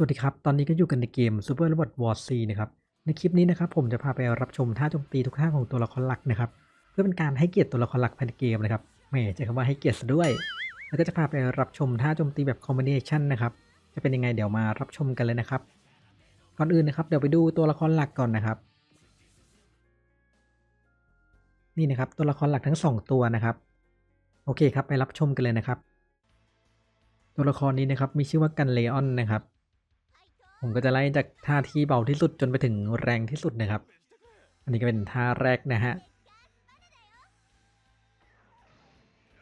สวัสดีครับ ตอนนี้ก็อยู่กันในเกม Super Robot War C นะครับ ในคลิปนี้นะครับผมจะพาไปรับชมท่าโจมตีทุกท่าของตัวละครหลักนะครับ เพื่อเป็นการให้เกียรติตัวละครหลักภายในเกมนะครับ แหมใช้คำว่าให้เกียรติซะด้วย แล้วก็จะพาไปรับชมท่าโจมตีแบบคอมบิเนชันนะครับ จะเป็นยังไงเดี๋ยวมารับชมกันเลยนะครับ ก่อนอื่นนะครับเดี๋ยวไปดูตัวละครหลักก่อนนะครับ นี่นะครับตัวละครหลักทั้งสองตัวนะครับ โอเคครับไปรับชมกันเลยนะครับ ตัวละครนี้นะครับมีชื่อว่ากันเลออนนะครับ ผมก็จะไล่จากท่าที่เบาที่สุดจนไปถึงแรงที่สุดนะครับ อันนี้ก็เป็นท่าแรกนะฮะ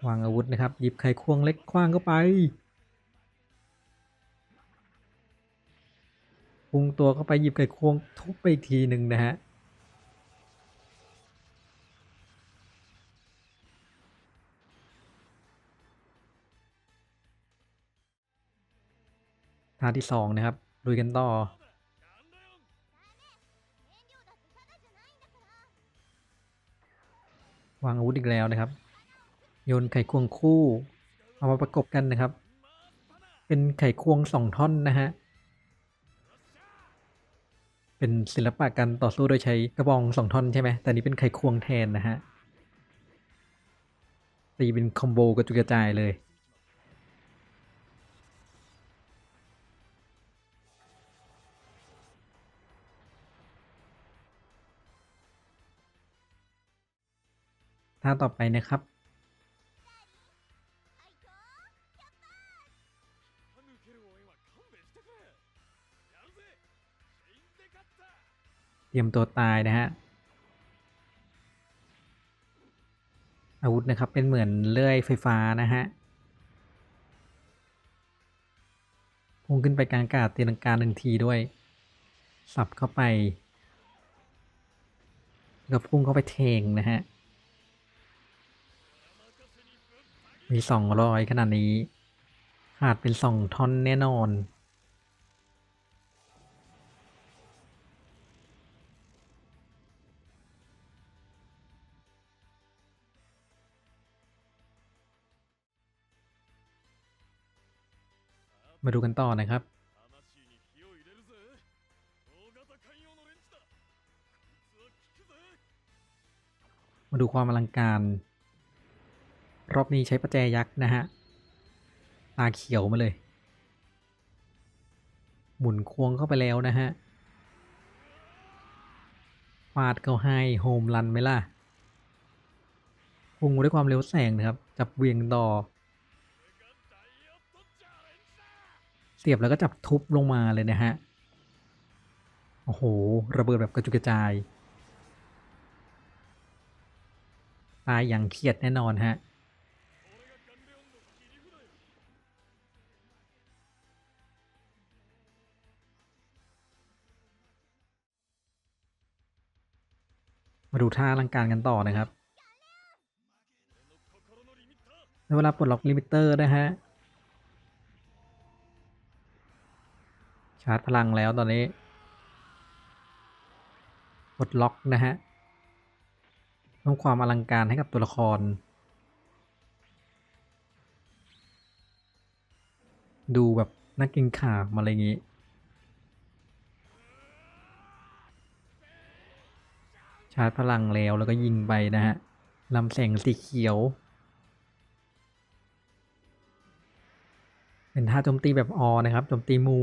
วางอาวุธนะครับ หยิบไขควงเล็กคว้างเข้าไปพุงตัวเข้าไปหยิบไขควงทุบไปอีกทีหนึ่งนะฮะท่าที่สองนะครับ ลุยกันต่อ วางอาวุธอีกแล้วนะครับ โยนไขควงคู่ เอามาประกบกันนะครับ เป็นไขควงสองท่อนนะฮะ เป็นศิลปะการต่อสู้โดยใช้กระบองสองท่อนใช่ไหม แต่นี้เป็นไขควงแทนนะฮะ ตีเป็นคอมโบกระจุยกระจายเลยาต่อไปนะครับ เตรียมตัวตายนะฮะ อาวุธนะครับเป็นเหมือนเลื่อยไฟฟ้านะฮะพุ่งขึ้นไปกลางอากาศตีลังกาหนึ่งทีด้วย สับเข้าไปแล้วพุ่งเข้าไปเทงนะฮะ มีสองร้อยขนาดนี้ ขาดเป็นสองท่อนแน่นอน มาดูกันต่อนะครับมาดูความอลังการ รอบนี้ใช้ประแจยักษ์นะฮะ ตาเขียวมาเลย หมุนควงเข้าไปแล้วนะฮะฟาดเขาให้โฮมรันไหมล่ะพุ่งด้วยความเร็วแสงนะครับ จับเวียงต่อเสียบแล้วก็จับทุบลงมาเลยนะฮะ โอ้โห ระเบิดแบบกระจุยกระจายตายอย่างเครียดแน่นอนฮะ มาดูท่าอลังการกันต่อนะครับในเวลาปลดล็อกลิมิเตอร์นะฮะ ชาร์จพลังแล้วตอนนี้ ปลดล็อกนะฮะเพิ่มความอลังการให้กับตัวละคร ดูแบบน่ากินข่ามาอะไรอย่างงี้ ชาร์จพลังแล้วแล้วก็ยิงไปนะฮะลำแสงสีเขียว เป็นท่าโจมตีแบบออนะครับโจมตีหมู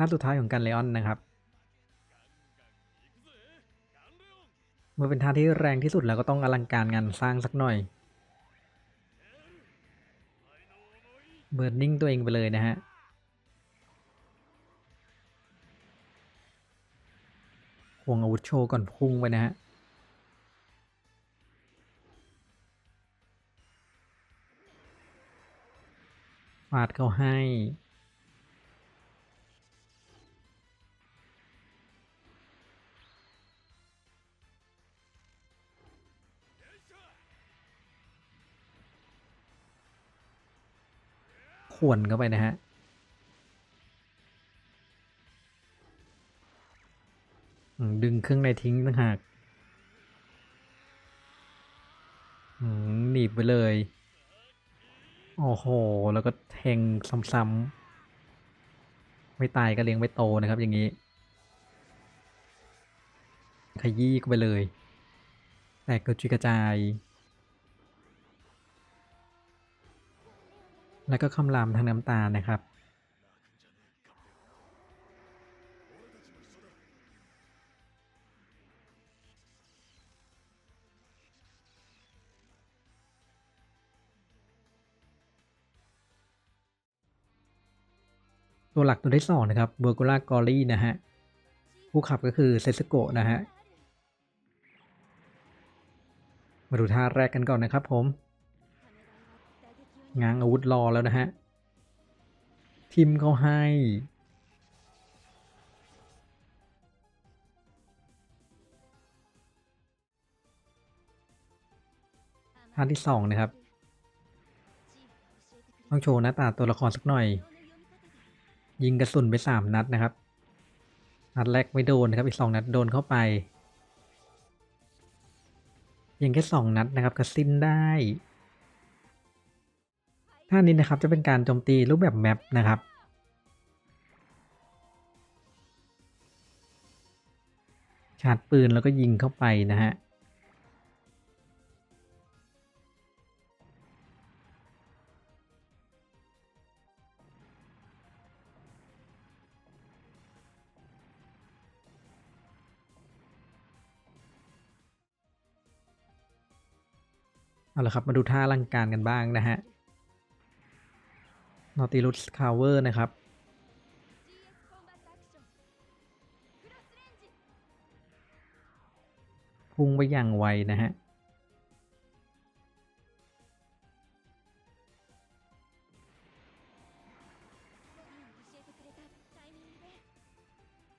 ท่าสุดท้ายของกันเลออนนะครับ เมื่อเป็นท่าที่แรงที่สุดแล้วก็ต้องอลังการงานสร้างสักหน่อยเบิร์นนิ่งตัวเองไปเลยนะฮะควงอาวุธโชว์ก่อนพุ่งไปนะฮะฟาดเขาให้ ข่วนเข้าไปนะฮะดึงเครื่องในทิ้งต่างหากหนีบไปเลย โอ้โห แล้วก็แทงซ้ำๆ ไม่ตายก็เลี้ยงไม่โตนะครับอย่างนี้ ขยี้ก็ไปเลย แตกกระจุยกระจาย แล้วก็คำรามทางน้ำตานะครับ ตัวหลักตัวที่สองนะครับเบอร์กูล่ากอรี่นะฮะ ผู้ขับก็คือเซสโกะนะฮะ มาดูท่าแรกกันก่อนนะครับผม ง้างอาวุธรอแล้วนะฮะ ทิมเขาให้ ท่าที่สองนะครับ ต้องโชว์หน้าตาตัวละครสักหน่อย ยิงกระสุนไปสามนัดนะครับ นัดแรกไม่โดนนะครับ อีกสองนัดโดนเข้าไปยิงแค่สองนัดนะครับกระสิ้นได้ ท่านี้นะครับจะเป็นการโจมตีรูปแบบแมปนะครับชาร์จปืนแล้วก็ยิงเข้าไปนะฮะเอาละครับมาดูท่าลังการกันบ้างนะฮะ นอติลุสคาเวอร์นะครับ พุ่งไปอย่างไวนะฮะ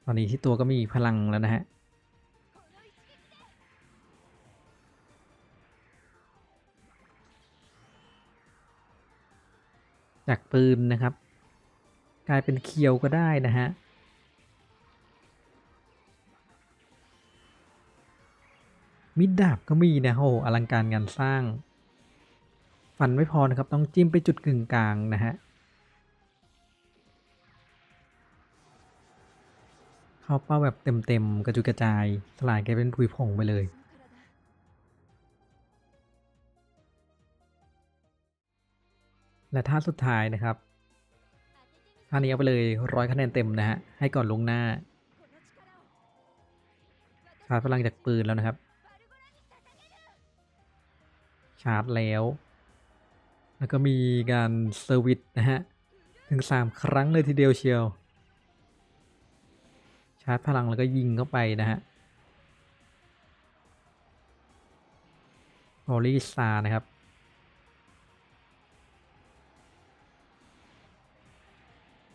ตอนนี้ที่ตัวก็มีพลังแล้วนะฮะ จากปืนนะครับ กลายเป็นเคียวก็ได้นะฮะมิดดาบก็มีนะโอ้โหอลังการงานสร้าง ฟันไม่พอนะครับ ต้องจิ้มไปจุดกึ่งกลางนะฮะ เข้าเป้าแบบเต็มๆ กระจุยกระจายสลายกลายเป็นผุยผงไปเลย และท่าสุดท้ายนะครับท่านี้เอาไปเลยร้อยคะแนนเต็มนะฮะให้ก่อนลงหน้าชาร์จพลังจากปืนแล้วนะครับ ชาร์จแล้ว แล้วก็มีการเซอร์วิสนะฮะถึง 3 ครั้งเลยทีเดียวเชียว ชาร์จพลังแล้วก็ยิงเข้าไปนะฮะโอลิซานะครับ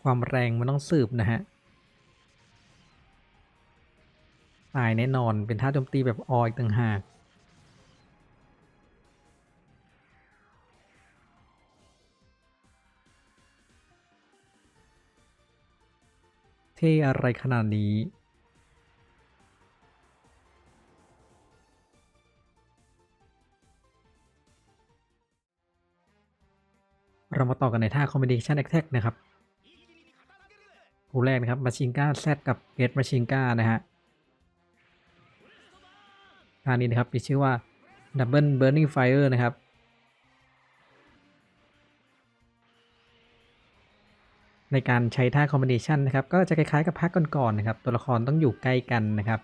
ความแรงมันต้องสืบนะฮะ ตายแน่นอนเป็นท่าโจมตีแบบออยต่างหาก เท่อะไรขนาดนี้เรามาต่อกันในท่า Combination Attack นะครับ คู่แรกนะครับมาชิงก้าแซดกับเกตมาชิงก้านะฮะท่านี้นะครับมีชื่อว่า Double Burning Fire นะครับในการใช้ท่า Combination นะครับก็จะคล้ายๆกับภาคก่อนๆนะครับ ตัวละครต้องอยู่ใกล้กันนะครับ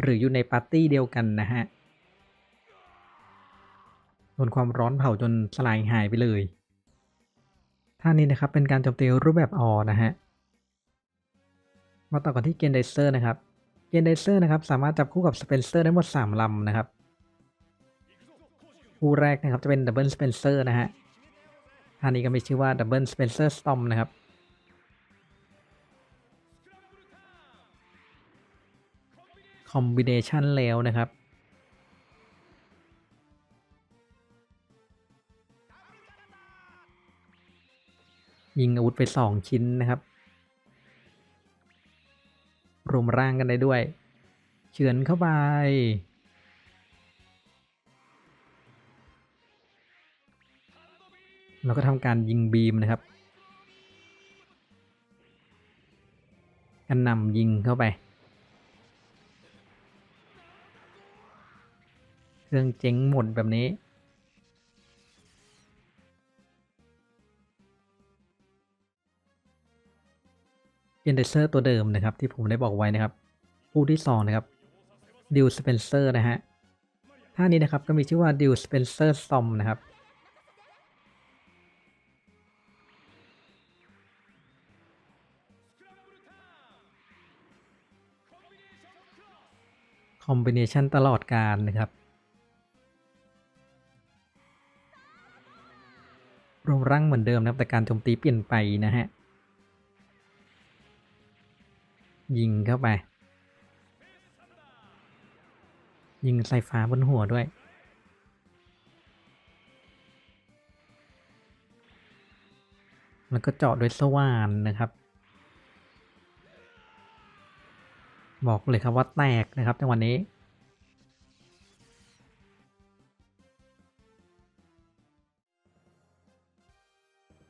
หรืออยู่ในปาร์ตี้เดียวกันนะฮะโดนความร้อนเผาจนสลายหายไปเลย ท่านี้นะครับเป็นการโจมตีรูปแบบออนะฮะ มาต่อกันที่เกนไดเซอร์นะครับ เกนไดเซอร์นะครับสามารถจับคู่กับสเปนเซอร์ได้หมด 3 ลำนะครับ คู่แรกนะครับจะเป็นดับเบิลสเปนเซอร์นะฮะท่านี้ก็มีชื่อว่าดับเบิลสเปนเซอร์สตอมนะครับ คอมบิเนชันแล้วนะครับยิงอาวุธไปสองชิ้นนะครับ รวมร่างกันได้ด้วย เฉือนเข้าไปแล้วก็ทำการยิงบีมนะครับกันนำยิงเข้าไปเครื่องเจ๊งหมดแบบนี้ เ e นเดเซอร์ตัวเดิมนะครับ ที่ผมได้บอกไว้นะครับผู้ที่สองนะครับดิวสเปนเซอร์นะฮะท่านี้นะครับก็มีชื่อว่าดิวสเปนเซอร์ซอมนะครับคอมบิเนชันตลอดการนะครับ รวมร่างเหมือนเดิมนะครับแต่การโจมตีเปลี่ยนไปนะฮะ ยิงเข้าไป ยิงไฟฟ้าบนหัวด้วย แล้วก็เจาะด้วยสว่านนะครับ บอกเลยครับว่าแตกนะครับในวันนี้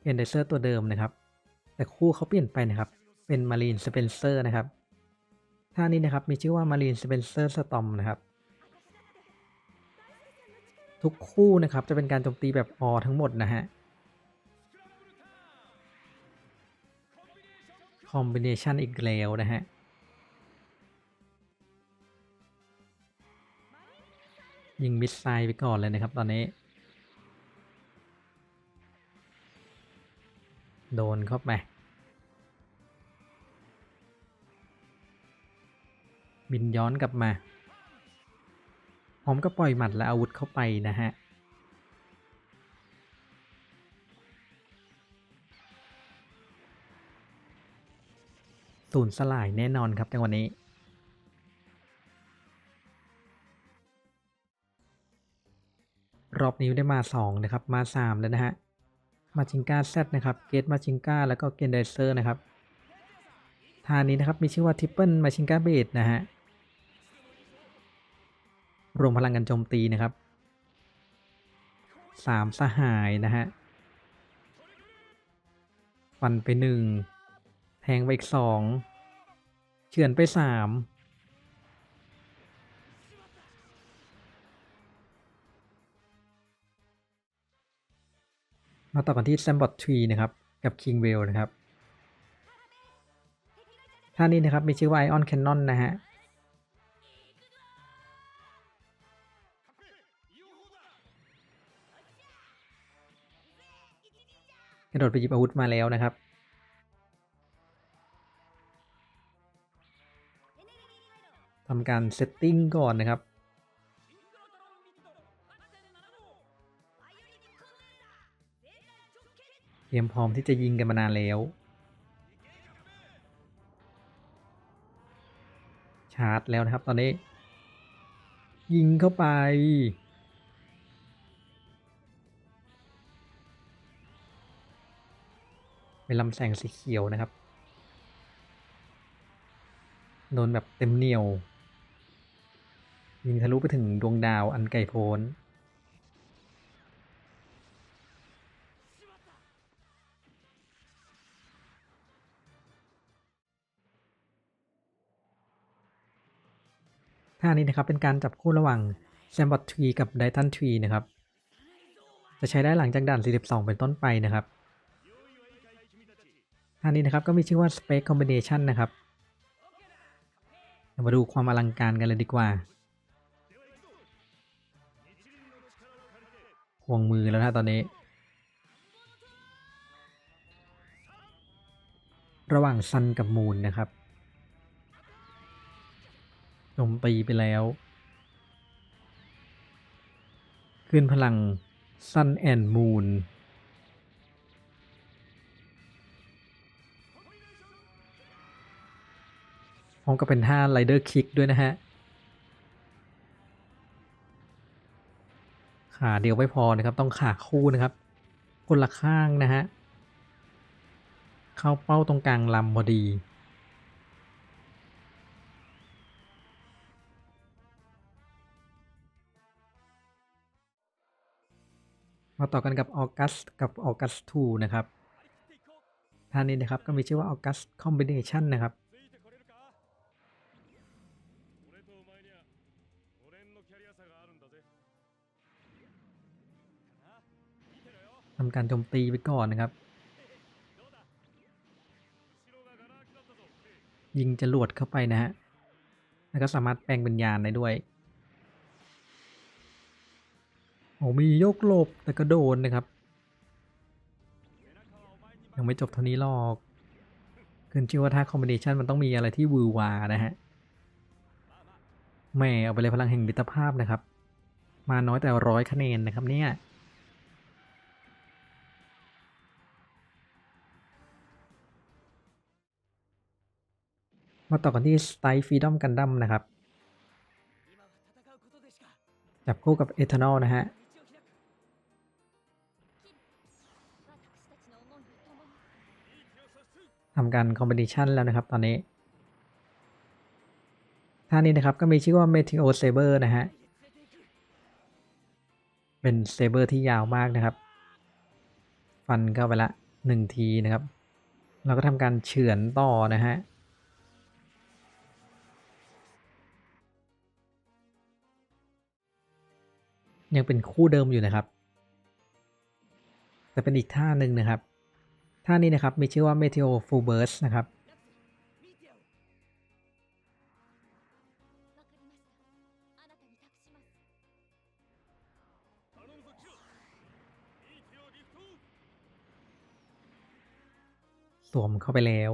เอนเดเซอร์ตัวเดิมนะครับ แต่คู่เขาเปลี่ยนไปนะครับ เป็นมารีนสเปนเซอร์นะครับท่านี้นะครับมีชื่อว่ามารีนสเปนเซอร์สตอมนะครับ ทุกคู่นะครับจะเป็นการโจมตีแบบออทั้งหมดนะฮะคอมบิเนชันอีกแล้วนะฮะยิงมิสไซล์ไปก่อนเลยนะครับตอนนี้ โดนเข้าไป บินย้อนกลับมาพร้อมก็ปล่อยหมัดและอาวุธเข้าไปนะฮะ สูญสลายแน่นอนครับในวันนี้รอบนี้ได้มา 2 นะครับ มา 3 แล้วนะฮะ มาจิงกาแซนะครับ เกตมาจิงกาแล้วก็เกนไดเซอร์นะครับท่านี้นะครับ มีชื่อว่าทิปเปิลมาชิงกาเบดนะฮะ รวมพลังกันโจมตีนะครับสามสหายนะฮะ ฟันไปหนึ่ง แทงไปอีกสอง เฉือนไปสามมาต่อกันที่แซมบอตทรีนะครับ กับคิงเวลนะครับ ท่านี้นะครับ มีชื่อว่าไอออนแคนนอนนะฮะ กระโดดไปหยิบอาวุธมาแล้วนะครับ ทำการเซตติ้งก่อนนะครับ เตรียมพร้อมที่จะยิงกันมานานแล้ว ชาร์จแล้วนะครับตอนนี้ ยิงเข้าไป เป็นลำแสงสีเขียวนะครับ โดนแบบเต็มเหนียว ยิงทะลุไปถึงดวงดาวอันไกลโพ้นท่านี้นะครับเป็นการจับคู่ระหว่างแซมบอตทรีกับไดทันทรีนะครับ จะใช้ได้หลังจากด่าน 42 เป็นต้นไปนะครับ ท่านี้นะครับก็มีชื่อว่า Space Combination นะครับมาดูความอลังการกันเลยดีกว่าควงมือแล้วนะตอนนี้ ระหว่างซันกับมูนนะครับโจมตีไปแล้ว ขึ้นพลังซันแอนมูน พร้อมกับเป็นท่าไรเดอร์คิกด้วยนะฮะ ขาเดียวไม่พอนะครับ ต้องขาคู่นะครับ คนละข้างนะฮะ เข้าเป้าตรงกลางลำพอดี มาต่อกันกับออกัสกับออกัส2นะครับท่านี้นะครับก็มีชื่อว่าออกัสคอมบิเนชันนะครับ ทำการโจมตีไปก่อนนะครับ ยิงจรวดเข้าไปนะฮะ แล้วก็สามารถแปลงเป็นยานได้ด้วยโอ้มีโยกหลบแต่ก็โดนนะครับ ยังไม่จบเท่านี้หรอกขึ้นชื่อว่าถ้าคอมบิเนชันมันต้องมีอะไรที่วือวานะฮะแม่เอาไปเลยพลังแห่งมิตรภาพนะครับ มาน้อยแต่ร้อยคะแนนนะครับเนี่ยาต่อกันที่สไตล์ฟรีดอมกันดั้มนะครับ จับคู่กับเอเทานอลนะฮะทำการคอมบิเนชันแล้วนะครับตอนนี้ ท่านี้นะครับก็มีชื่อว่าเมทิโอเซเบอร์นะฮะ เป็นเซเบอร์ที่ยาวมากนะครับ ฟันเข้าไปละหนึ่งทีนะครับ เราก็ทำการเฉือนต่อนะฮะ ยังเป็นคู่เดิมอยู่นะครับ แต่เป็นอีกท่าหนึ่งนะครับ ท่านี้นะครับมีชื่อว่า Meteo Full Burst นะครับสวมเข้าไปแล้ว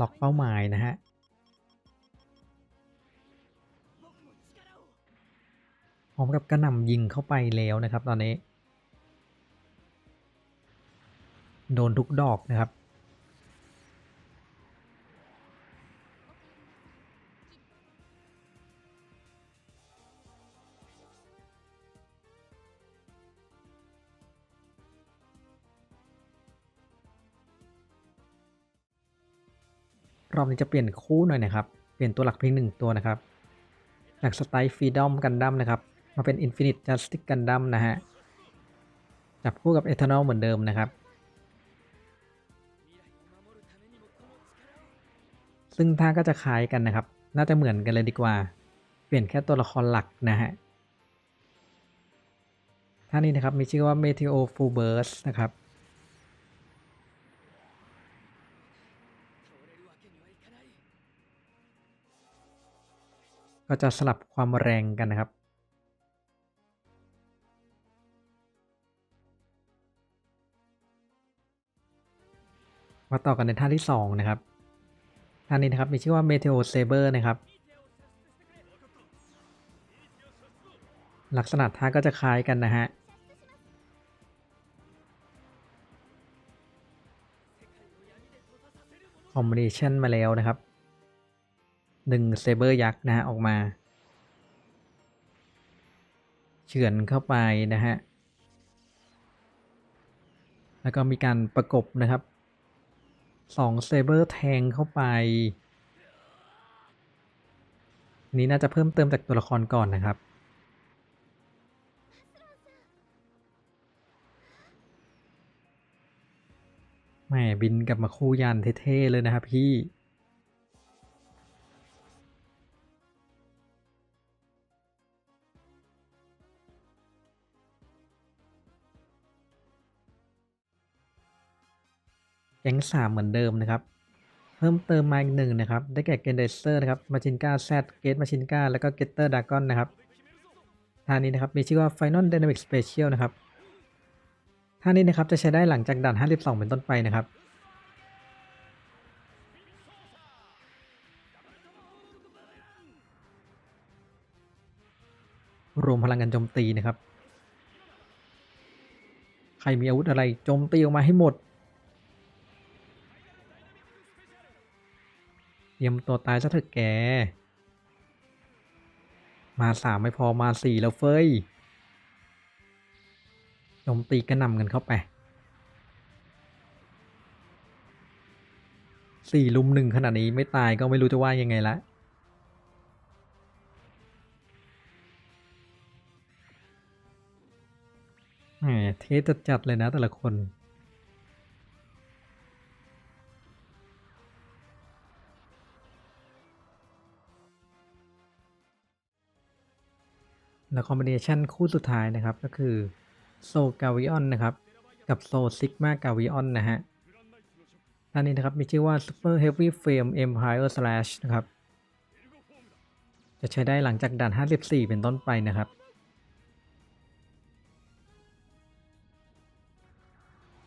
ล็อกเป้าหมายนะฮะ ร้อมกับกระหน่ำยิงเข้าไปแล้วนะครับ ตอนนี้ โดนทุกดอกนะครับ รอบนี้จะเปลี่ยนคู่หน่อยนะครับ เปลี่ยนตัวหลักเพียงหนึ่งตัวนะครับจากสไตล์ฟรีดอมกันดั้มนะครับ มาเป็น Infinite Justice Gundam นะฮะ จับคู่กับ Eternal เหมือนเดิมนะครับ ซึ่งท่าก็จะคล้ายกันนะครับ น่าจะเหมือนกันเลยดีกว่า เปลี่ยนแค่ตัวละครหลักนะฮะ ท่านี้นะครับมีชื่อว่า Meteo Full Burst นะครับก็จะสลับความแรงกันนะครับ มาต่อกันในท่าที่สองนะครับ ท่านี้นะครับมีชื่อว่า Meteo Saber นะครับ ลักษณะท่าก็จะคล้ายกันนะฮะ คอมบิเนชันมาแล้วนะครับหนึ่งเซเบอร์ยักษ์นะฮะออกมา เฉือนเข้าไปนะฮะ แล้วก็มีการประกบนะครับ สองเซเบอร์แทงเข้าไป นี้น่าจะเพิ่มเติมจากตัวละครก่อนนะครับ แม่บินกลับมาคู่ยันเท่ๆเลยนะครับพี่ งสามเหมือนเดิมนะครับ เพิ่มเติมมาอีกหนึ่งนะครับ ได้แก่เกนเดเซอร์นะครับมาชินกาแซดเกตมาชินกาแล้วก็เกตเตอร์ดากอนนะครับท่านี้นะครับมีชื่อว่า Final Dynamic Special นะครับท่านี้นะครับจะใช้ได้หลังจากด่าน 52 เป็นต้นไปนะครับรวมพลังกันโจมตีนะครับ ใครมีอาวุธอะไรโจมตีออกมาให้หมด เตรียมตัวตายซะเถอะแก มาสามไม่พอมาสี่แล้วเฟ้ยโจมตีกระหน่ำกันเข้าไปสี่ลุมหนึ่งขนาดนี้ไม่ตายก็ไม่รู้จะว่ายังไงละแหมเทสจัดๆเลยนะแต่ละคน แล้วคอมบิเนชันคู่สุดท้ายนะครับก็คือโซกาวิออนนะครับ กับโซซิกมากาวิออนนะฮะท่านนี้นะครับมีชื่อว่า Super Heavy Frame Empire Slash นะครับ จะใช้ได้หลังจากด่าน 54 เป็นต้นไปนะครับ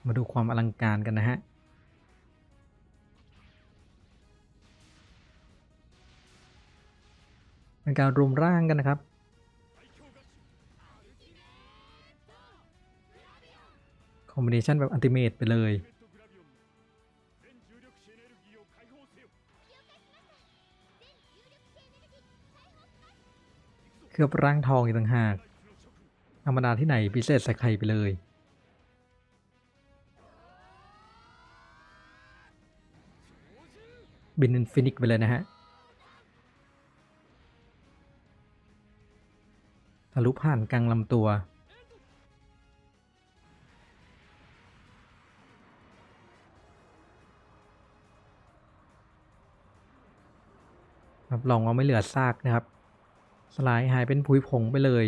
มาดูความอลังการกันนะฮะ เป็นการรวมร่างกันนะครับ คอมบิเนชันแบบอันติเมตไปเลยเคลือบร่างทองอีกต่างหากธรรมดาที่ไหนพิเศษใส่ไข่ไปเลย บินฟินิกไปเลยนะฮะทะลุผ่านกลางลำตัว รับรองว่าไม่เหลือซากนะครับ สลายหายเป็นผุยผงไปเลย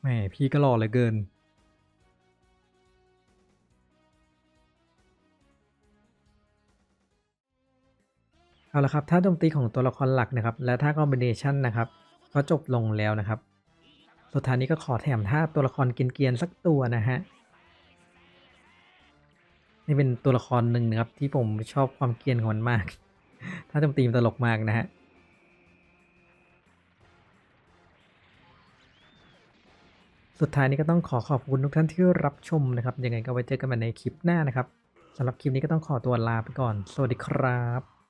แหมพี่ก็หล่อเหลือเกิน เอาละครับถ้าโจมตีของตัวละครหลักนะครับ และถ้าคอมบิเนชันนะครับ ก็จบลงแล้วนะครับ สุดท้ายนี้ก็ขอแถมท่าตัวละครกินเกียนสักตัวนะฮะ นี่เป็นตัวละครหนึ่งนะครับ ที่ผมชอบความเกรียนของมันมาก ถ้าจมตีมตลกมากนะฮะสุดท้ายนี้ก็ต้องขอขอบคุณทุกท่านที่รับชมนะครับ ยังไงก็ไว้เจอกันใหม่ในคลิปหน้านะครับสำหรับคลิปนี้ก็ต้องขอตัวลาไปก่อน สวัสดีครับ